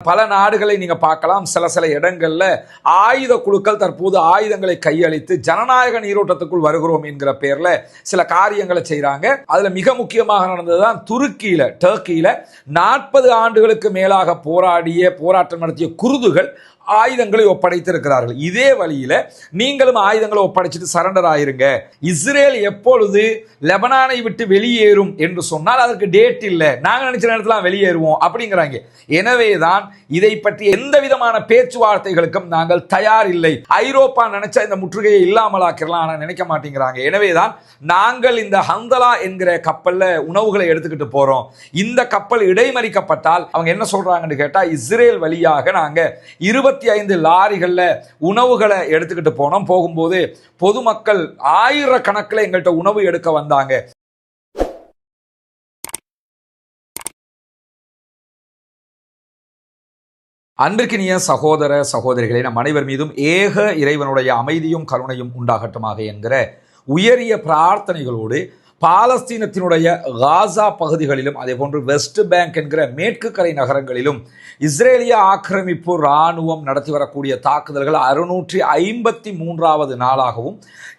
பல நாடுகளை நீங்க பார்க்கலாம். சில சில இடங்கள்ல ஆயுத குழுக்கள் தற்போது ஆயுதங்களை கையளித்து ஜனநாயக நீரோட்டத்துக்குள் வருகிறோம் என்கிற பேர்ல சில காரியங்களை செய்யறாங்க அதுல மிக முக்கியமாக நடந்ததுதான் துருக்கியில டர்க்கியில நாற்பது ஆண்டுகளுக்கு மேலாக போராடிய போராட்டம் நடத்திய குருதுகள் ஆயுதங்களை ஒப்படைத்திருக்கிறார்கள். இதே வழியில் நீங்களும் ஆயுதங்களை ஒப்படைச்சிட்டு சரண்டர் ஆயிருங்க. இஸ்ரேல் எப்பொழுது லெபனானை விட்டு வெளியேறும் என்று சொன்னால் அதற்கு டேட் இல்லை. நாங்கள் நினைச்ச நேரத்தில் வெளியேறுவோம் அப்படிங்கிறாங்க. எனவே தான் இதை பற்றி எந்த விதமான பேச்சுவார்த்தைகளுக்கும் நாங்கள் தயார் இல்லை ஐரோப்பா நினைச்சா இந்த முற்றுகையை இல்லாமலாக்கிடலாம் ஆனால் நினைக்க மாட்டேங்கிறாங்க. எனவே தான் நாங்கள் இந்த ஹந்தலா என்கிற கப்பலில் உணவுகளை எடுத்துக்கிட்டு போகிறோம் இந்த கப்பல் இடைமறிக்கப்பட்டால் அவங்க என்ன சொல்றாங்கன்னு கேட்டால் இஸ்ரேல் வழியாக நாங்கள் இருபத்தி ஐந்து லாரிகளில் உணவுகளை எடுத்துக்கிட்டு போனோம். போகும்போது பொதுமக்கள் ஆயிரக்கணக்கில் எங்கள்கிட்ட உணவு எடுக்க வந்தாங்க. அன்பிற்கினிய சகோதர சகோதரிகளே நம் அனைவர் மீதும் ஏக இறைவனுடைய அமைதியும் கருணையும் உண்டாகட்டுமாக என்கிற உயரிய பிரார்த்தனைகளோடு பாலஸ்தீனத்தினுடைய காசா பகுதிகளிலும் அதே போன்று வெஸ்ட் பேங்க் என்கிற மேற்கு கரை நகரங்களிலும் இஸ்ரேலிய ஆக்கிரமிப்பு இராணுவம் நடத்தி வரக்கூடிய தாக்குதல்கள் அறுநூற்றி ஐம்பத்தி மூன்றாவது நாளாகவும்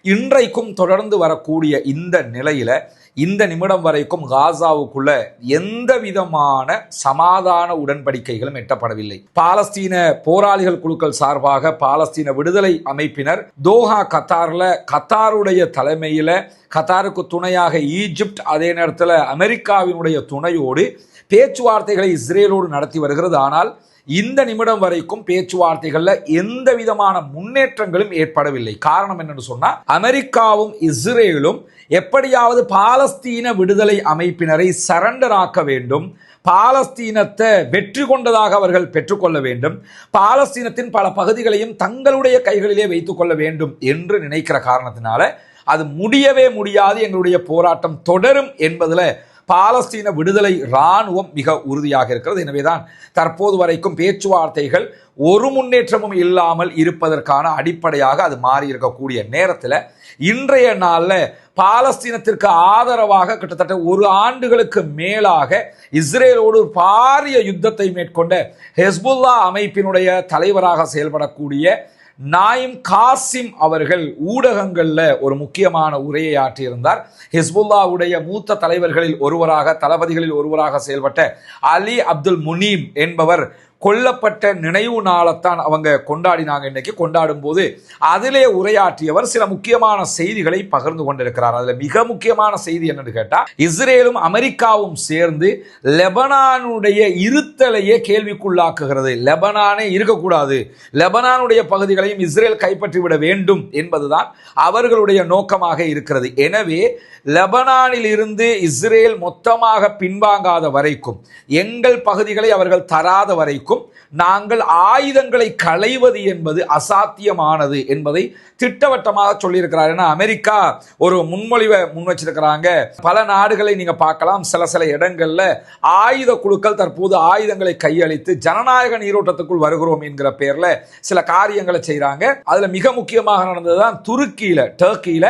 இன்றைக்கும் தொடர்ந்து வரக்கூடிய இந்த நிலையில் இந்த நிமிடம் வரைக்கும் காசாவுக்குள்ள எந்த விதமான சமாதான உடன்படிக்கைகளும் எட்டப்படவில்லை. பாலஸ்தீன போராளிகள் குழுக்கள் சார்பாக பாலஸ்தீன விடுதலை அமைப்பினர் தோஹா கத்தாரில் கத்தாருடைய தலைமையில் கத்தாருக்கு துணையாக ஈஜிப்ட் அதே நேரத்தில் அமெரிக்காவினுடைய துணையோடு பேச்சுவார்த்தைகளை இஸ்ரேலோடு நடத்தி வருகிறது. ஆனால் இந்த நிமிடம் வரைக்கும் பேச்சுவார்த்தைகள்ல எந்த விதமான முன்னேற்றங்களும் ஏற்படவில்லை. காரணம் என்னன்னு சொன்னா அமெரிக்காவும் இஸ்ரேலும் எப்படியாவது பாலஸ்தீன விடுதலை அமைப்பினரை சரண்டர் ஆக்க வேண்டும். பாலஸ்தீனத்தை வெற்றி கொண்டதாக அவர்கள் பெற்றுக்கொள்ள வேண்டும். பாலஸ்தீனத்தின் பல பகுதிகளையும் தங்களுடைய கைகளிலே வைத்துக் கொள்ள வேண்டும் என்று நினைக்கிற காரணத்தினால அது முடியவே முடியாது எங்களுடைய போராட்டம் தொடரும் என்பதில் பாலஸ்தீன விடுதலை இராணுவம் மிக உறுதியாக இருக்கிறது. எனவேதான் தற்போது வரைக்கும் பேச்சுவார்த்தைகள் ஒரு முன்னேற்றமும் இல்லாமல் இருப்பதற்கான அடிப்படையாக அது மாறி இருக்கக்கூடிய நேரத்தில் இன்றைய நாளில் பாலஸ்தீனத்திற்கு ஆதரவாக கிட்டத்தட்ட ஒரு ஆண்டுகளுக்கு மேலாக இஸ்ரேலோடு பாரிய யுத்தத்தை மேற்கொண்ட ஹெஸ்புல்லா அமைப்பினுடைய தலைவராக செயல்படக்கூடிய நாயிம் காசிம் அவர்கள் ஊடகங்களில் ஒரு முக்கியமான உரையை ஆற்றியிருந்தார். ஹிஸ்புல்லாவுடைய மூத்த தலைவர்களில் ஒருவராக தளபதிகளில் ஒருவராக செயல்பட்ட அலி அப்துல் முனீம் என்பவர் கொல்லப்பட்ட நினைவு நாளைத்தான் அவங்க கொண்டாடினாங்க இன்னைக்கு. கொண்டாடும் போது அதிலே உரையாற்றியவர் சில முக்கியமான செய்திகளை பகிர்ந்து கொண்டிருக்கிறார். அதில் மிக முக்கியமான செய்தி என்னன்னு கேட்டால் இஸ்ரேலும் அமெரிக்காவும் சேர்ந்து லெபனானுடைய இருத்தலையே கேள்விக்குள்ளாக்குகிறது. லெபனானே இருக்கக்கூடாது. லெபனானுடைய பகுதிகளையும் இஸ்ரேல் கைப்பற்றி விட வேண்டும் என்பதுதான் அவர்களுடைய நோக்கமாக இருக்கிறது. எனவே லெபனானில் இருந்து இஸ்ரேல் மொத்தமாக பின்வாங்காத வரைக்கும் எங்கள் பகுதிகளை அவர்கள் தராத வரைக்கும் நாங்கள் ஆயுதங்களை களைவது என்பது அசாத்தியமானது என்பதை திட்டவட்டமாக சொல்லியிருக்கிறார். ஏன்னா அமெரிக்கா ஒரு முன்மொழிவை முன் வச்சிருக்கிறாங்க பல நாடுகளை நீங்க பார்க்கலாம். சில சில இடங்கள்ல ஆயுத குழுக்கள் தற்போது ஆயுதங்களை கையளித்து ஜனநாயக நீரோட்டத்துக்குள் வருகிறோம் என்கிற பேர்ல சில காரியங்களை செய்கிறாங்க அதுல மிக முக்கியமாக நடந்ததுதான் துருக்கியில டர்க்கியில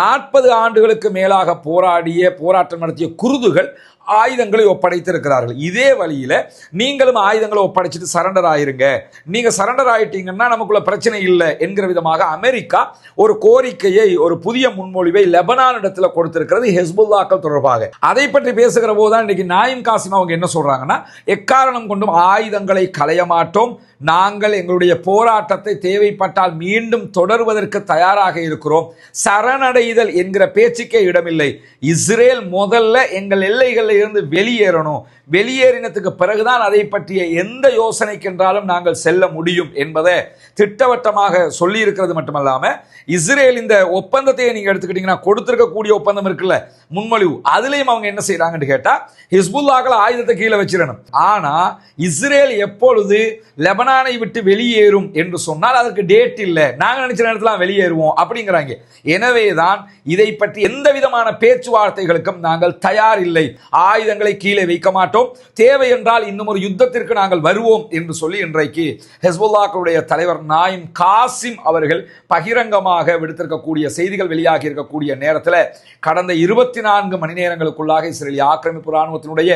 நாற்பது ஆண்டுகளுக்கு மேலாக போராடிய போராட்டம் நடத்திய குருதுகள் ஆயுதங்களை ஒப்படைத்திருக்கிறார்கள். இதே வழியில நீங்களும் ஆயுதங்களை ஒப்படைச்சிட்டு சரண்டர் ஆயிருங்க. நீங்க சரண்டர் ஆயிட்டீங்கன்னா நமக்குள்ள பிரச்சனை இல்லை என்கிற விதமாக அமெரிக்கா ஒரு கோரிக்கையை ஒரு புதிய முன்மொழிவை லெபனான் இடத்துல கொடுத்திருக்கிறது ஹெஸ்புல்லாக்கள் தொடர்பாக. அதை பற்றி பேசுகிற போதுதான் இன்னைக்கு நாயிம் காசிம் அவங்க என்ன சொல்றாங்கன்னா எக்காரணம் கொண்டும் ஆயுதங்களை களைய மாட்டோம். நாங்கள் எங்களுடைய போராட்டத்தை தேவைப்பட்டால் மீண்டும் தொடர்வதற்கு தயாராக இருக்கிறோம். சரணடைதல் என்கிற பேச்சுக்கே இடமில்லை. இஸ்ரேல் முதல்ல எங்கள் எல்லைகளில் இருந்து வெளியேறணும். வெளியேறினத்துக்கு பிறகுதான் அதை பற்றிய எந்த யோசனைக்கென்றாலும் நாங்கள் செல்ல முடியும் என்பதை திட்டவட்டமாக சொல்லியிருக்கிறது மட்டுமல்லாமல் இஸ்ரேல் இந்த ஒப்பந்தத்தை நீங்கள் எடுத்துக்கிட்டீங்கன்னா கொடுத்துருக்கக்கூடிய ஒப்பந்தம் இருக்குல்ல முன்மொழிவு அதுலேயும் அவங்க என்ன செய்கிறாங்கன்னு கேட்டால் ஹிஸ்புல்லாக்கள் ஆயுதத்தை கீழே வச்சிடணும். ஆனால் இஸ்ரேல் எப்பொழுது லெபனானை விட்டு வெளியேறும் என்று சொன்னால் அதற்கு டேட் இல்லை. நாங்கள் நினச்ச நேரத்தில் வெளியேறுவோம் அப்படிங்கிறாங்க. எனவே தான் இதை பற்றி எந்த விதமான பேச்சுவார்த்தைகளுக்கும் நாங்கள் தயார் இல்லை. ஆயுதங்களை கீழே வைக்க மாட்டோம். தேவை என்றால் இன்னும் ஒரு யுத்தத்திற்கு நாங்கள் வருவோம் என்று சொல்லி இன்றைக்கு ஹெஸ்புல்லாக்களுடைய தலைவர் நாயிம் காசிம் அவர்கள் பகிரங்கமாக விடுத்திருக்கக்கூடிய செய்திகள் வெளியாகி இருக்கக்கூடிய நேரத்தில் கடந்த இருபத்தி நான்கு மணி நேரங்களுக்குள்ளாக இஸ்ரேலிய ஆக்கிரமிப்பு இராணுவத்தினுடைய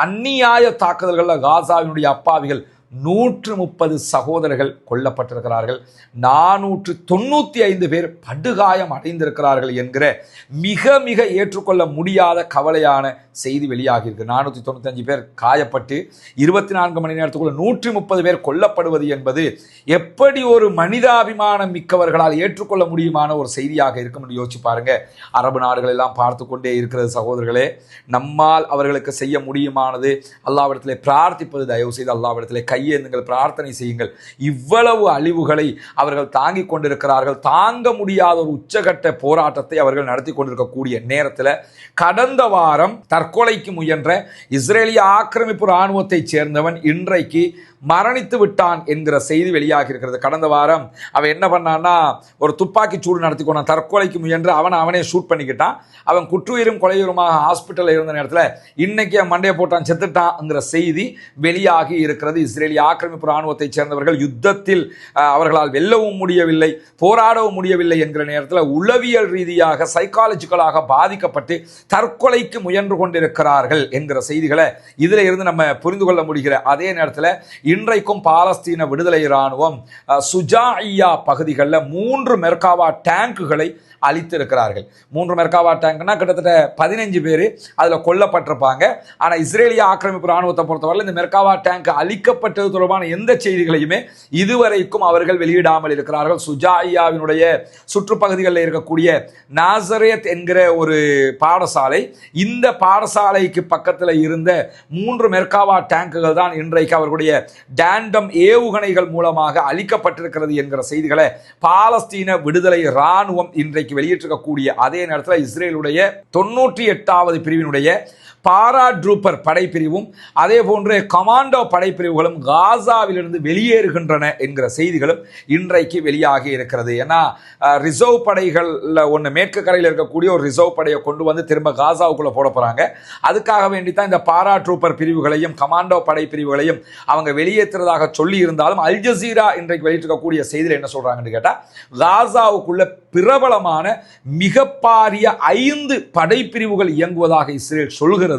அந்நியாய தாக்குதல்களில் காசாவினுடைய அப்பாவிகள் நூற்று முப்பது சகோதரர்கள் கொல்லப்பட்டிருக்கிறார்கள். நானூற்று தொண்ணூற்றி ஐந்து பேர் படுகாயம் அடைந்திருக்கிறார்கள் என்கிற மிக மிக ஏற்றுக்கொள்ள முடியாத கவலையான செய்தி வெளியாகியிருக்கு. நானூற்றி தொண்ணூத்தஞ்சு பேர் காயப்பட்டு இருபத்தி நான்கு மணி நேரத்துக்குள்ள நூற்றி முப்பது பேர் கொல்லப்படுவது என்பது எப்படி ஒரு மனிதாபிமானம் மிக்கவர்களால் ஏற்றுக்கொள்ள முடியுமான ஒரு செய்தியாக இருக்கும் என்று யோசிச்சு பாருங்க. அரபு நாடுகள் எல்லாம் பார்த்து கொண்டே இருக்கிறது சகோதரர்களே. நம்மால் அவர்களுக்கு செய்ய முடியுமானது அல்லாவிடத்திலே பிரார்த்திப்பது தயவு செய்து அல்லாவிடத்திலே கையேந்துங்கள் பிரார்த்தனை செய்யுங்கள். இவ்வளவு அழிவுகளை அவர்கள் தாங்கிக் கொண்டிருக்கிறார்கள். தாங்க முடியாத ஒரு உச்சகட்ட போராட்டத்தை அவர்கள் நடத்தி கொண்டிருக்கக்கூடிய நேரத்தில் கடந்த வாரம் தற்கொலைக்கு முயன்ற இஸ்ரேலிய ஆக்கிரமிப்பு இராணுவத்தைச் சேர்ந்தவன் இன்றைக்கு மரணித்து விட்டான் என்கிற செய்தி வெளியாகி இருக்கிறது. கடந்த வாரம் அவன் என்ன பண்ணான்னா ஒரு துப்பாக்கி சூடு நடத்தி கொண்டான் தற்கொலைக்கு முயன்று அவனை அவனே ஷூட் பண்ணிக்கிட்டான். அவன் குற்றுயிரும் கொலையுருமாக ஹாஸ்பிட்டலில் இருந்த நேரத்தில் இன்னைக்கு அவன் மண்டையை போட்டான் செத்துட்டான்ங்கிற செய்தி வெளியாகி இருக்கிறது. இஸ்ரேலிய ஆக்கிரமிப்பு இராணுவத்தைச் சேர்ந்தவர்கள் யுத்தத்தில் அவர்களால் வெல்லவும் முடியவில்லை போராடவும் முடியவில்லை என்கிற நேரத்தில் உளவியல் ரீதியாக சைக்காலஜிக்கலாக பாதிக்கப்பட்டு தற்கொலைக்கு முயன்று கொண்டிருக்கிறார்கள் என்கிற செய்திகளை இதில் இருந்து நம்ம புரிந்து கொள்ள முடிகிற அதே நேரத்தில் இன்றைக்கும் பாலஸ்தீன விடுதலை இராணுவம் சுஜாஇயா பகுதிகளில் மூன்று மெர்காவா டேங்குகளை அழித்திருக்கிறார்கள். மூன்று மெர்காவா டேங்க்னா கிட்டத்தட்ட பதினஞ்சு பேர் அதில் கொல்லப்பட்டிருப்பாங்க. ஆனால் இஸ்ரேலிய ஆக்கிரமிப்பு ராணுவத்தை பொறுத்தவரை இந்த மெர்காவா டேங்க் அழிக்கப்பட்டது தொடர்பான எந்த செய்திகளையுமே இதுவரைக்கும் அவர்கள் வெளியிடாமல் இருக்கிறார்கள். சுஜாயாவினுடைய சுற்றுப்பகுதிகளில் இருக்கக்கூடிய நாசரேத் என்கிற ஒரு பாடசாலை இந்த பாடசாலைக்கு பக்கத்தில் இருந்த மூன்று மெர்காவா டேங்குகள் தான் இன்றைக்கு அவர்களுடைய டேண்டம் ஏவுகணைகள் மூலமாக அழிக்கப்பட்டிருக்கிறது என்கிற செய்திகளை பாலஸ்தீன விடுதலை இராணுவம் இன்றைக்கு வெளியிட்டிருக்கக்கூடிய அதே நேரத்தில் இஸ்ரேலுடைய தொண்ணூற்றி எட்டாவது பிரிவினுடைய பாராட்ரூப்பர் படைப்பிரிவும் அதே போன்று கமாண்டோ படைப்பிரிவுகளும் காசாவிலிருந்து வெளியேறுகின்றன என்கிற செய்திகளும் இன்றைக்கு வெளியாகி இருக்கிறது. ஏன்னா ரிசர்வ் படைகளில் ஒன்று மேற்கு கரையில் இருக்கக்கூடிய ஒரு ரிசர்வ் படையை கொண்டு வந்து திரும்ப காசாவுக்குள்ளே போட போகிறாங்க அதுக்காக வேண்டி தான் இந்த பாராட்ரூப்பர் பிரிவுகளையும் கமாண்டோ படைப்பிரிவுகளையும் அவங்க வெளியேற்றுறதாக சொல்லி இருந்தாலும் அல் ஜசீரா இன்றைக்கு வெளியிட்டிருக்கக்கூடிய செய்தியில் என்ன சொல்கிறாங்கன்னு கேட்டால் காசாவுக்குள்ள பிரபலமான மிக பாரிய ஐந்து படைப்பிரிவுகள் இயங்குவதாக இஸ்ரேல் சொல்கிறது.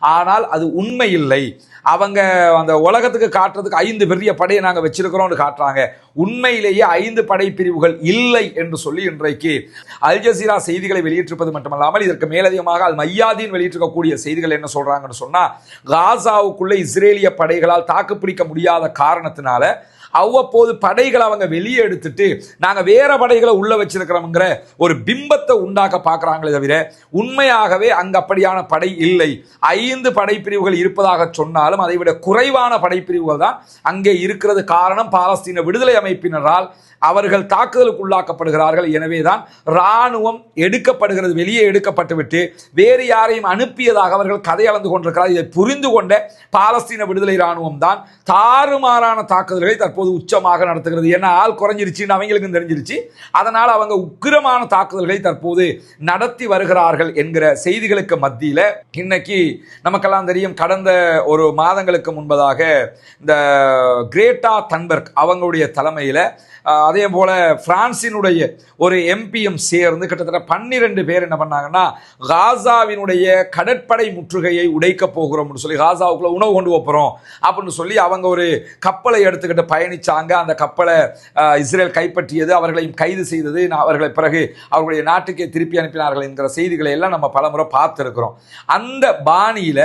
ஆனால் அது உண்மை இல்லை அவங்க அந்த உலகத்துக்கு காட்டுறதுக்கு ஐந்து பெரிய படையை நாங்கள் வச்சிருக்கிறோம்னு காட்டுறாங்க. உண்மையிலேயே ஐந்து படைப்பிரிவுகள் இல்லை என்று சொல்லி இன்றைக்கு அல் ஜசீரா செய்திகளை வெளியிட்டிருப்பது மட்டுமல்லாமல் இதற்கு மேலதிகமாக அல் மையாதீன் வெளியிட்டிருக்கக்கூடிய செய்திகள் என்ன சொல்றாங்கன்னு சொன்னா காசாவுக்குள்ள இஸ்ரேலிய படைகளால் தாக்குப்பிடிக்க முடியாத காரணத்தினால அவ்வப்போது படைகளை அவங்க வெளியே எடுத்துட்டு நாங்கள் வேற படைகளை உள்ள வச்சிருக்கிறோம்ங்கிற ஒரு பிம்பத்தை உண்டாக்க பார்க்கறாங்களே தவிர உண்மையாகவே அங்கே அப்படியான படை இல்லை. ஐந்து படைப்பிரிவுகள் இருப்பதாக சொன்னாலும் அதை விட குறைவான படைப்பிரிவுகள் தான் அங்கே இருக்கிறது. காரணம் பாலஸ்தீன விடுதலை அமைப்பினரால் அவர்கள் தாக்குதலுக்கு உள்ளாக்கப்படுகிறார்கள் எனவேதான் இராணுவம் எடுக்கப்படுகிறது வெளியே எடுக்கப்பட்டுவிட்டு வேறு யாரையும் அனுப்பியதாக அவர்கள் கதை அளந்து கொண்டிருக்கிறார். இதை புரிந்து கொண்ட பாலஸ்தீன விடுதலை இராணுவம் தான் தாறுமாறான தாக்குதல்களை தற்போது உச்சமாக நடத்துகிறது. ஏன்னா ஆள் குறைஞ்சிருச்சுன்னு அவங்களுக்கும் தெரிஞ்சிருச்சு. அதனால் அவங்க உக்கிரமான தாக்குதல்களை தற்போது நடத்தி வருகிறார்கள் என்கிற செய்திகளுக்கு மத்தியில் இன்னைக்கு நமக்கெல்லாம் தெரியும் கடந்த ஒரு மாதங்களுக்கு முன்பதாக இந்த கிரேட்டா தன்பர்க் அவங்களுடைய தலைமையில் அதே போல பிரான்சினுடைய ஒரு எம்பியும் சேர்ந்து கிட்டத்தட்ட பன்னிரெண்டு பேர் என்ன பண்ணாங்கன்னா காசாவினுடைய கடற்படை முற்றுகையை உடைக்க போகிறோம்னு சொல்லி காசாவுக்குள்ள உணவு கொண்டு போகிறோம் அப்படின்னு சொல்லி அவங்க ஒரு கப்பலை எடுத்துக்கிட்டு பயணிச்சாங்க. அந்த கப்பலை இஸ்ரேல் கைப்பற்றியது அவர்களையும் கைது செய்தது. நான் அவர்களை பிறகு அவர்களுடைய நாட்டுக்கே திருப்பி அனுப்பினார்கள் என்கிற செய்திகளை எல்லாம் நம்ம பலமுறை பார்த்துருக்கிறோம். அந்த பாணியில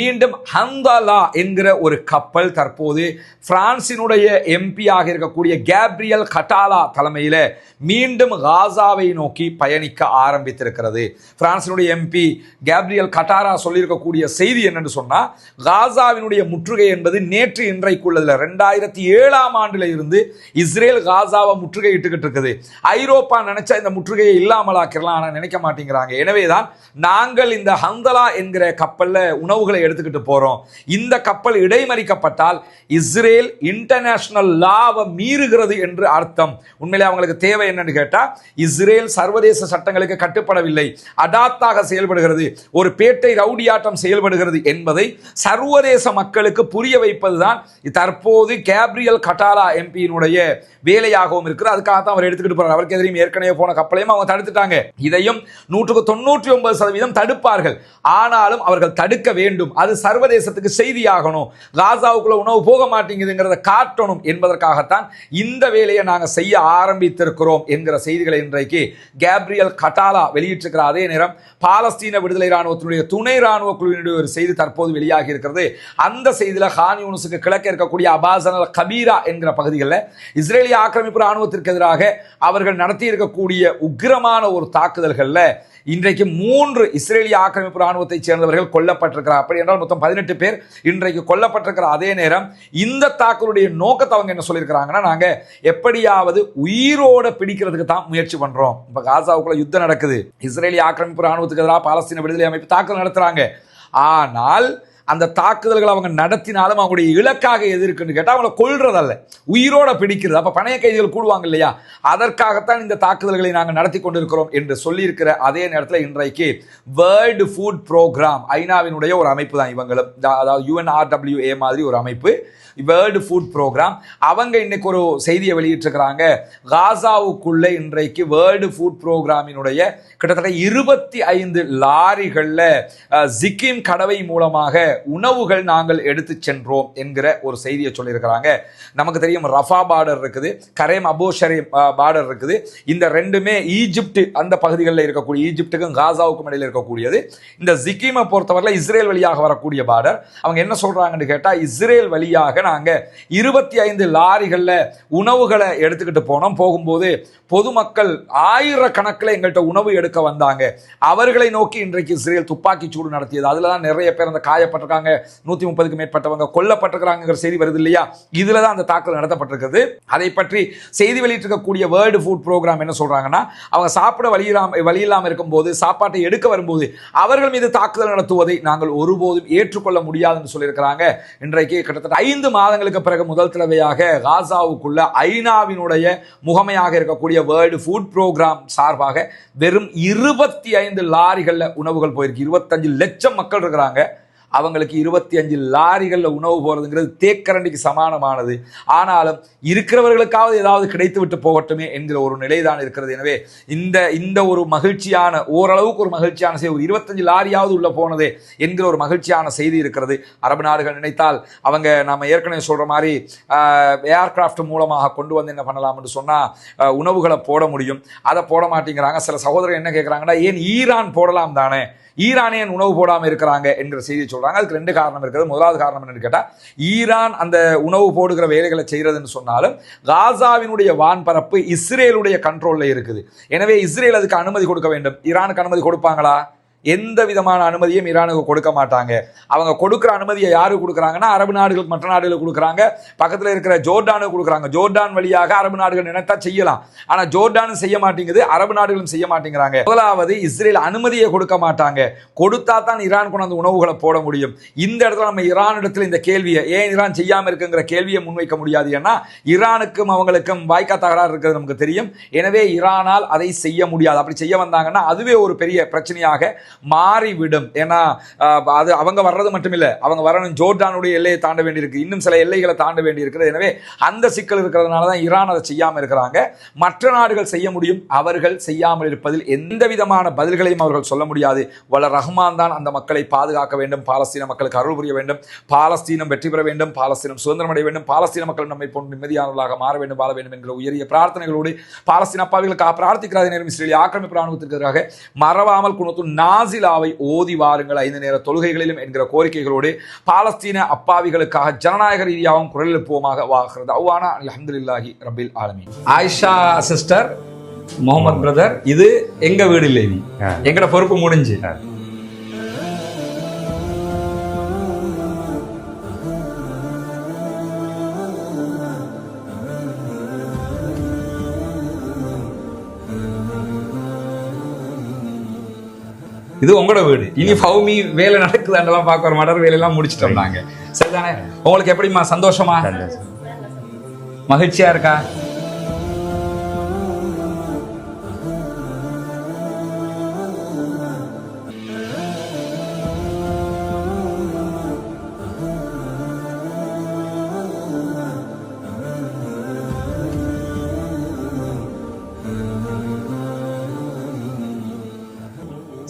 மீண்டும் ஹந்தாலா என்கிற ஒரு கப்பல் தற்போது பிரான்சினுடைய எம்பியாக இருக்கக்கூடிய கேப்ரியல் கட்டாலா தலைமையில் மீண்டும் காசாவை நோக்கி பயணிக்க ஆரம்பித்திருக்கிறது. பிரான்சினுடைய எம்பி கேப்ரியல் கட்டாரா சொல்லியிருக்கக்கூடிய செய்தி என்னன்னு சொன்னா காசாவினுடைய முற்றுகை என்பது நேற்று இன்றைக்குள்ளதுல ரெண்டாயிரத்தி ஏழாம் ஆண்டுல இருந்து இஸ்ரேல் காசாவை முற்றுகையிட்டுக்கிட்டு இருக்குது. ஐரோப்பா நினைச்சா இந்த முற்றுகையை இல்லாமலாக்கிடலாம் ஆனால் நினைக்க மாட்டேங்கிறாங்க. எனவேதான் நாங்கள் இந்த ஹந்தலா என்கிற கப்பல்ல உணவுகளை எடுத்துக்கிட்டு போறோம். இந்த கப்பல் இடைமறிக்கப்பட்டால் இஸ்ரேல் இன்டர்நேஷனல் லாவை மீறுகிறது என்று அர்த்தம் உண்மையிலே அவங்களுக்கு தேவை என்னன்னு கேட்டால் இஸ்ரேல் சர்வதேச சட்டங்களுக்கு கட்டுப்படவில்லை. அடாத்தாக செயல்படுகிறது. ஒரு பேட்டை ரவுடியாட்டம் செயல்படுகிறது என்பதை சர்வதேச மக்களுக்கு புரிய வைப்பதுதான் தற்போது கேப்ரியல் கட்டாலா எம்பியினுடைய வேலையாகவும் இருக்கிறது அதுக்காக தான் அவர் எடுத்துக்கிட்டு போறார். அவருக்கு எதிரையும் ஏற்கனவே போன கப்பலையும் அவங்க தடுத்துட்டாங்க. இதையும் நூற்றுக்கு தொண்ணூற்றி ஒன்பது சதவீதம் தடுப்பார்கள். ஆனாலும் அவர்கள் தடுக்க வேண்டும். அது சர்வதேசத்துக்கு செய்தியாகணும். காசாவுக்குள்ள உணவு போக மாட்டேங்குதுங்கிறத காட்டணும் என்பதற்காகத்தான் இந்த வேலையை நாங்கள் செய்ய ஆரம்பித்திருக்கிறோம் என்கிற செய்திகளை இன்றைக்கு கேப்ரியல் கட்டாலா வெளியிட்டிருக்கிற அதே நேரம் பாலஸ்தீன விடுதலை ராணுவத்தினுடைய துணை ராணுவ குழுவினுடைய ஒரு செய்தி தற்போது வெளியாகி இருக்கிறது. அந்த செய்தியில் ஹான் யூனுஸுக்கு கிழக்க இருக்கக்கூடிய அபாசனல் கபீரா என்கிற பகுதிகளில் இஸ்ரேலிய ஆக்கிரமிப்பு ராணுவத்திற்கு எதிராக அவர்கள் நடத்தி இருக்கக்கூடிய உக்கிரமான ஒரு தாக்குதல்களில் இன்றைக்கு மூன்று இஸ்ரேலிய ஆக்கிரமிப்பு ராணுவத்தை சேர்ந்தவர்கள் கொல்லப்பட்டிருக்கிறார். அப்படி என்றால் மொத்தம் பதினெட்டு பேர் இன்றைக்கு கொல்லப்பட்டிருக்கிற அதே நேரம் இந்த தாக்குதலுடைய நோக்கத்தை அவங்க என்ன சொல்லியிருக்கிறாங்கன்னா நாங்கள் எப்படியா எப்படியாவது உயிரோட பிடிக்கிறதுக்கு தான் முயற்சி பண்றோம். இப்ப காசாவுக்குள்ள யுத்தம் நடக்குது. இஸ்ரேலிய ஆக்கிரமிப்பு ராணுவத்துக்கு எதிராக பாலஸ்தீன விடுதலை அமைப்பு தாக்குதல் நடத்துறாங்க. ஆனால் அந்த தாக்குதல்கள் அவங்க நடத்தினாலும் அவங்களுடைய இலக்காக எது இருக்குன்னு கேட்டால் அவங்கள கொள்றதல்ல உயிரோட பிடிக்கிறது. அப்போ பணைய கைதிகள் கூடுவாங்க இல்லையா? அதற்காகத்தான் இந்த தாக்குதல்களை நாங்கள் நடத்தி கொண்டிருக்கிறோம் என்று சொல்லியிருக்கிற அதே நேரத்தில் இன்றைக்கு வேர்ல்டு ஃபுட் ப்ரோக்ராம் ஐநாவினுடைய ஒரு அமைப்பு தான் இவங்களும். அதாவது யூஎன்ஆர்டபிள்யூஏ மாதிரி ஒரு அமைப்பு. வேர்ல்டு ஃபுட் ப்ரோக்ராம் அவங்க இன்னைக்கு ஒரு செய்தியை வெளியிட்டிருக்கிறாங்க. காசாவுக்குள்ள இன்றைக்கு வேர்ல்டு ஃபுட் ப்ரோக்ராமினுடைய கிட்டத்தட்ட இருபத்தி ஐந்து லாரிகளில் ஜிக்கிம் கடவை மூலமாக உணவுகள் நாங்கள் எடுத்து சென்றோம் என்கிற ஒரு செய்தியை சொல்லியிருக்கிறாங்க. நமக்கு தெரியும் ரஃபா பார்டர் இருக்குது கரேம் அபோஷரே பார்டர் இருக்குது. இந்த ரெண்டுமே ஈஜிப்ட் அந்த பகுதிகளில் இருக்கக்கூடிய ஈஜிப்டுக்கும் காசாவுக்கும் இடையில் இருக்கக்கூடியது. இந்த ஜிக்கிமை பொறுத்தவரையில் இஸ்ரேல் வழியாக வரக்கூடிய பார்டர் அவங்க என்ன சொல்கிறாங்கன்னு கேட்டால் இஸ்ரேல் வழியாக நாங்கள் இருபத்தி ஐந்து லாரிகளில் உணவுகளை எடுத்துக்கிட்டு போனோம். போகும்போது பொதுமக்கள் ஆயிரக்கணக்கில் எங்கள்கிட்ட உணவு எடுக்க வந்தாங்க. அவர்களை நோக்கி இன்றைக்கு இஸ்ரேல் துப்பாக்கி சூடு நடத்தியது. அதில் தான் நிறைய பேர் அந்த காயப்பட்டிருக்காங்க. நூற்றி முப்பதுக்கு மேற்பட்டவங்க கொல்லப்பட்டிருக்கிறாங்கிற செய்தி வருது இல்லையா? இதில் தான் அந்த தாக்குதல் நடத்தப்பட்டிருக்குது. அதை பற்றி செய்தி வெளியிட்டிருக்கக்கூடிய வேர்ல்டு ஃபுட் ப்ரோக்ராம் என்ன சொல்றாங்கன்னா அவங்க சாப்பிட வழி இல்லாமல் வழி இல்லாமல் இருக்கும்போது சாப்பாட்டை எடுக்க வரும்போது அவர்கள் மீது தாக்குதல் நடத்துவதை நாங்கள் ஒருபோதும் ஏற்றுக்கொள்ள முடியாதுன்னு சொல்லியிருக்கிறாங்க. இன்றைக்கு கிட்டத்தட்ட ஐந்து மாதங்களுக்கு பிறகு முதல் தடவையாக காசாவுக்குள்ள ஐநாவினுடைய முகமையாக இருக்கக்கூடிய வேர்ல்டு ஃபுட் ப்ரோக்ராம் சார்பாக வெறும் இருபத்தி ஐந்து லாரிகளில் உணவுகள் போயிருக்கு. இருபத்தஞ்சு லட்சம் மக்கள் இருக்கிறாங்க. அவங்களுக்கு இருபத்தி அஞ்சு லாரிகளில் உணவு போகிறதுங்கிறது தேக்கரண்டிக்கு சமானமானது. ஆனாலும் இருக்கிறவர்களுக்காவது ஏதாவது கிடைத்து விட்டு போகட்டுமே என்கிற ஒரு நிலைதான் இருக்கிறது. எனவே இந்த இந்த ஒரு மகிழ்ச்சியான ஓரளவுக்கு ஒரு மகிழ்ச்சியான செய்தி ஒரு இருபத்தஞ்சு லாரியாவது உள்ளே போனதே என்கிற ஒரு மகிழ்ச்சியான செய்தி இருக்கிறது. அரபு நாடுகள் நினைத்தால் அவங்க நம்ம ஏற்கனவே சொல்கிற மாதிரி ஏர்கிராஃப்ட் மூலமாக கொண்டு வந்து என்ன பண்ணலாம்னு சொன்னால் உணவுகளை போட முடியும். அதை போட மாட்டேங்கிறாங்க. சில சகோதரர் என்ன கேட்குறாங்கன்னா ஏன் ஈரான் போடலாம் தானே? ஈரானியன் உணவு போடாமல் இருக்கிறாங்க என்கிற செய்தி சொல்கிறாங்க அதுக்கு ரெண்டு காரணம் இருக்கிறது. முதலாவது காரணம் என்னன்னு கேட்டால் ஈரான் அந்த உணவு போடுகிற வேலைகளை செய்கிறதுன்னு சொன்னாலும் காசாவினுடைய வான்பரப்பு இஸ்ரேலுடைய கண்ட்ரோல்ல இருக்குது. எனவே இஸ்ரேல் அதுக்கு அனுமதி கொடுக்க வேண்டும். ஈரானுக்கு அனுமதி கொடுப்பாங்களா? எந்த விதமான அனுமதியும் ஈரானுக்கு கொடுக்க மாட்டாங்க. அவங்க கொடுக்குற அனுமதியை யாருக்கு கொடுக்குறாங்கன்னா அரபு நாடுகளுக்கு மற்ற நாடுகளுக்கு கொடுக்குறாங்க. பக்கத்தில் இருக்கிற ஜோர்டானுக்கு கொடுக்குறாங்க. ஜோர்டான் வழியாக அரபு நாடுகள் நினைத்தா செய்யலாம். ஆனால் ஜோர்டானும் செய்ய மாட்டேங்குது அரபு நாடுகளும் செய்ய மாட்டேங்கிறாங்க. முதலாவது இஸ்ரேல் அனுமதியை கொடுக்க மாட்டாங்க. கொடுத்தா தான் ஈரான் கொண்டு உணவுகளை போட முடியும். இந்த இடத்துல நம்ம ஈரான் இடத்துல இந்த கேள்வியை ஏன் ஈரான் செய்யாமல் இருக்குங்கிற கேள்வியை முன்வைக்க முடியாது? ஏன்னா ஈரானுக்கும் அவங்களுக்கும் வாய்க்கா தகராறு இருக்கிறது நமக்கு தெரியும். எனவே ஈரானால் அதை செய்ய முடியாது. அப்படி செய்ய வந்தாங்கன்னா அதுவே ஒரு பெரிய பிரச்சனையாக மாறிவிடும். ஏன்னா அது அவங்க வர்றது மட்டுமில்லை. அவங்க வரணும் ஜோர்டானுடைய எல்லையை தாண்ட வேண்டியிருக்கு. இன்னும் சில எல்லைகளை தாண்ட வேண்டியிருக்கிறது. எனவே அந்த சிக்கல் இருக்கிறதுனால தான் ஈரான் அதை செய்யாமல் இருக்கிறாங்க. மற்ற நாடுகள் செய்ய முடியும். அவர்கள் செய்யாமல் இருப்பதில் எந்த விதமான பதில்களையும் அவர்கள் சொல்ல முடியாது. வல்ல ரஹ்மான் தான் அந்த மக்களை பாதுகாக்க வேண்டும். பாலஸ்தீன மக்களுக்கு அருள் புரிய வேண்டும். பாலஸ்தீனம் வெற்றி பெற வேண்டும். பாலஸ்தீனம் சுதந்திரம் அடைய வேண்டும். பாலஸ்தீன மக்கள் நம்மை போன்று நிம்மதியானவர்களாக மாற வேண்டும் வாழ வேண்டும் என்கிற உயரிய பிரார்த்தனைகளோடு பாலஸ்தீன அப்பாவிகளுக்கு பிரார்த்திக்கிறார் நேரம் இஸ்ரேலிய ஆக்கிரமிப்பு ராணுவத்திற்கு எதிராக. மறவாமல் குணத்து நாசிலாவை ஓதி வாருங்கள் ஐந்து நேர தொழுகைகளிலும் என்கிற கோரிக்கைகளோடு பாலஸ்தீன அப்பாவிகளுக்காக ஜனநாயக ரீதியாகவும் குரல் எழுப்புவோமாக வாகிறது. அவ்வானா அலமதுல்லாஹி ரபில் ஆலமி ஆயிஷா சிஸ்டர் முகமது பிரதர் இது எங்க வீடு இல்லை நீ எங்கட பொறுப்பு முடிஞ்சு. இது உங்களோட வீடு. இனி ஃபவுமி வேலை நடக்குதாண்டெல்லாம் பார்க்க வர மாட்டார். வேலையெல்லாம் முடிச்சிட்டோம் நாங்க. சரிதானே? உங்களுக்கு எப்படிமா சந்தோஷமா. மகிழ்ச்சியா இருக்கா?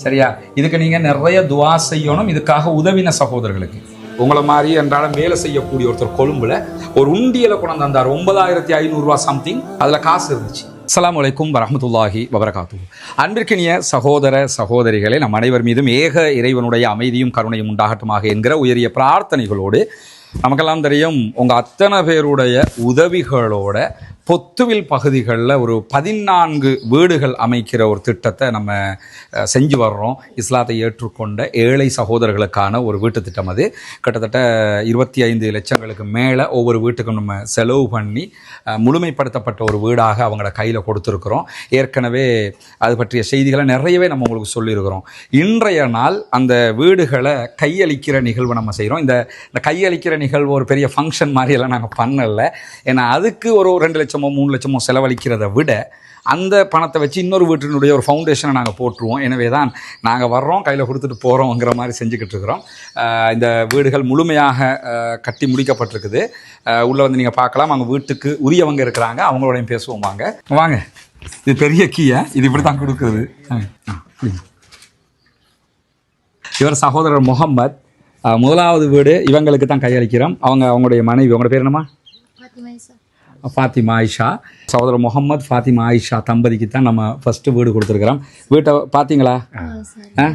சரியா? இதுக்கு நீங்கள் நிறைய துவா செய்யணும். இதுக்காக உதவின சகோதரர்களுக்கு. உங்களை மாதிரி என்றாலும் வேலை செய்யக்கூடிய ஒருத்தர் கொழும்புல ஒரு உண்டியலை கொண்டு வந்தார். ஒன்பதாயிரத்தி ஐநூறுரூவா சம்திங் அதில் காசு இருந்துச்சு. அஸ்லாம் வலைக்கும் வரமத்துல்லாஹி வபரகாத்து அன்பிற்கினிய சகோதர சகோதரிகளே நம் அனைவர் மீதும் ஏக இறைவனுடைய அமைதியும் கருணையும் உண்டாகட்டுமாக என்கிற உயரிய பிரார்த்தனைகளோடு நமக்கெல்லாம் தெரியும் உங்கள் அத்தனை பேருடைய உதவிகளோட பொத்துவில் பகுதிகளில் ஒரு பதினான்கு வீடுகள் அமைக்கிற ஒரு திட்டத்தை நம்ம செஞ்சு வர்றோம். இஸ்லாத்தை ஏற்றுக்கொண்ட ஏழை சகோதரர்களுக்கான ஒரு வீட்டு திட்டம் அது. கிட்டத்தட்ட இருபத்தி ஐந்து லட்சங்களுக்கு மேலே ஒவ்வொரு வீட்டுக்கும் நம்ம செலவு பண்ணி முழுமைப்படுத்தப்பட்ட ஒரு வீடாக அவங்கள கையில் கொடுத்துருக்குறோம். ஏற்கனவே அது பற்றிய செய்திகளை நிறையவே நம்ம உங்களுக்கு சொல்லியிருக்கிறோம். இன்றைய நாள் அந்த வீடுகளை கையளிக்கிற நிகழ்வு நம்ம செய்கிறோம் இந்த இந்த கையளிக்கிற நிகழ்வு ஒரு பெரிய ஃபங்க்ஷன் மாதிரியெல்லாம் நாங்கள் பண்ணலை. ஏன்னா அதுக்கு ஒரு ரெண்டு லட்சம் லட்சமோ மூணு லட்சமோ செலவழிக்கிறதை விட அந்த பணத்தை வச்சு இன்னொரு வீட்டினுடைய ஒரு ஃபவுண்டேஷனை நாங்கள் போட்டுருவோம். எனவே தான் நாங்கள் வர்றோம் கையில் கொடுத்துட்டு போகிறோங்கிற மாதிரி செஞ்சுக்கிட்டு இருக்கிறோம். இந்த வீடுகள் முழுமையாக கட்டி முடிக்கப்பட்டிருக்குது. உள்ளே உள்ள வந்து நீங்கள் பார்க்கலாம். அவங்க வீட்டுக்கு உரியவங்க இருக்கிறாங்க. அவங்களோடையும் பேசுவோம் வாங்க. வாங்க. இது பெரிய கீயை இது இப்படி தான் கொடுக்குறது இவர் சகோதரர் முகம்மத். முதலாவது வீடு இவங்களுக்கு தான் கையளிக்கிறோம். அவங்க அவங்களுடைய மனைவி. அவங்களோட பேர் என்னம்மா? ஃபாத்திமா ஆயிஷா. சகோதரர் முகமது ஃபாத்திமா ஆயிஷா தம்பதிக்கு தான் நம்ம ஃபஸ்ட்டு வீடு கொடுத்துருக்குறோம். வீட்டை பார்த்தீங்களா ஆ.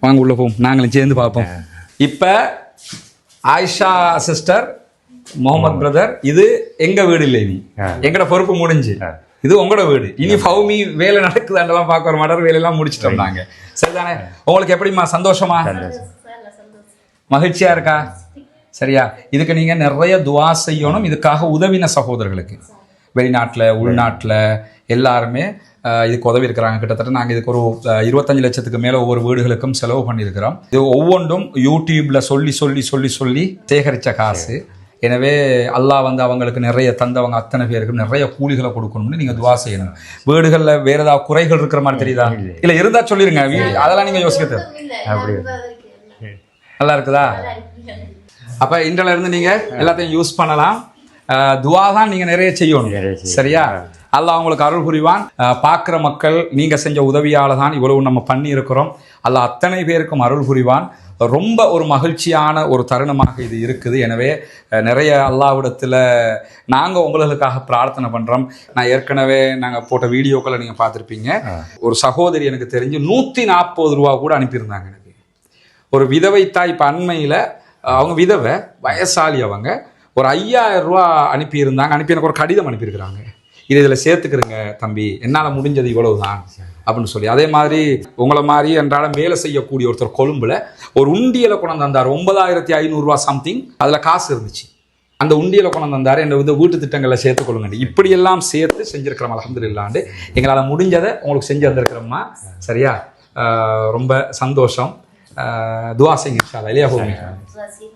வாங்க உள்ளே போவோம். நாங்களும் சேர்ந்து பார்ப்போம். இப்போ ஆயிஷா சிஸ்டர் முகமது பிரதர் இது எங்க வீடு இல்லை இனி எங்கட பொறுப்பு முடிஞ்சு. இது உங்களோட வீடு. இனி ஃபவுமி வேலை நடக்குதாண்டெல்லாம் பார்க்க வர மாட்டார் வேலையெல்லாம் முடிச்சிட்டோம் நாங்க. சரிதானே? உங்களுக்கு எப்படிம்மா? சந்தோஷமா? மகிழ்ச்சியா இருக்கா? சரியா? இதுக்கு நீங்க நிறைய துவா செய்யணும். இதுக்காக உதவின சகோதரர்களுக்கு. வெளிநாட்டுல உள்நாட்டுல எல்லாருமே இதுக்கு உதவி இருக்கிறாங்க. கிட்டத்தட்ட நாங்கள் இதுக்கு ஒரு இருபத்தஞ்சு லட்சத்துக்கு மேலே ஒவ்வொரு வீடுகளுக்கும் செலவு பண்ணியிருக்கிறோம். இது ஒவ்வொன்றும் யூடியூப்ல சொல்லி சொல்லி சொல்லி சொல்லி சேகரித்த காசு. எனவே அல்லாஹ் வந்து அவங்களுக்கு நிறைய தந்தவங்க அத்தனை பேருக்கு நிறைய கூலிகளை கொடுக்கணும்னு நீங்க துவா செய்யணும். வீடுகள்ல வேற ஏதாவது குறைகள் இருக்கிற மாதிரி தெரியுதா? இல்ல இருந்தா சொல்லிருங்க. வீடு அதெல்லாம் நீங்க யோசிக்க தேவை நல்லா இருக்குதா? அப்ப இன்றைல இருந்து நீங்க எல்லாத்தையும் யூஸ் பண்ணலாம். துவா தான் நீங்க நிறைய செய்யணும். சரியா? அல்லாஹ் உங்களுக்கு அருள் புரிவான். பார்க்கிற மக்கள் நீங்க செஞ்ச உதவியால தான் இவ்வளவு நம்ம பண்ணி இருக்கிறோம் அல்லாஹ் அத்தனை பேருக்கும் அருள் புரிவான். ரொம்ப ஒரு மகிழ்ச்சியான ஒரு தருணமாக இது இருக்குது. எனவே நிறைய அல்லாவிடத்தில் நாங்கள் உங்களுக்காக பிரார்த்தனை பண்ணுறோம் நான் ஏற்கனவே நாங்கள் போட்ட வீடியோக்களை நீங்கள் பார்த்துருப்பீங்க. ஒரு சகோதரி எனக்கு தெரிஞ்சு நூற்றி நாற்பது ரூபா கூட அனுப்பியிருந்தாங்க எனக்கு. ஒரு விதவை தாய் இப்போ அண்மையில் அவங்க விதவை வயசாளி அவங்க. ஒரு ஐயாயிரம் ரூபா அனுப்பியிருந்தாங்க. அனுப்பி எனக்கு ஒரு கடிதம் அனுப்பியிருக்கிறாங்க. இது இதில் சேர்த்துக்கிறங்க தம்பி. என்னால் முடிஞ்சது இவ்வளவு தான் அப்படின்னு சொல்லி. அதே மாதிரி உங்களை மாதிரி என்றாலும் வேலை செய்யக்கூடிய ஒருத்தர் கொழும்புல ஒரு உண்டியலை கொண்டு வந்தார். ஒன்பதாயிரத்தி ஐநூறுரூவா சம்திங் அதில் காசு இருந்துச்சு. அந்த உண்டியலை கொண்டு வந்தார். என்னை வந்து வீட்டு திட்டங்களை சேர்த்துக்கொள்ளுங்க இப்படியெல்லாம் சேர்த்து செஞ்சிருக்கிறோம். அலமதுல்லாண்டு எங்களால் முடிஞ்சதை உங்களுக்கு செஞ்சு வந்திருக்கிறோம்மா சரியா? ரொம்ப சந்தோஷம். துவா செய்யுங்க இல்லையா ஹோமி? así.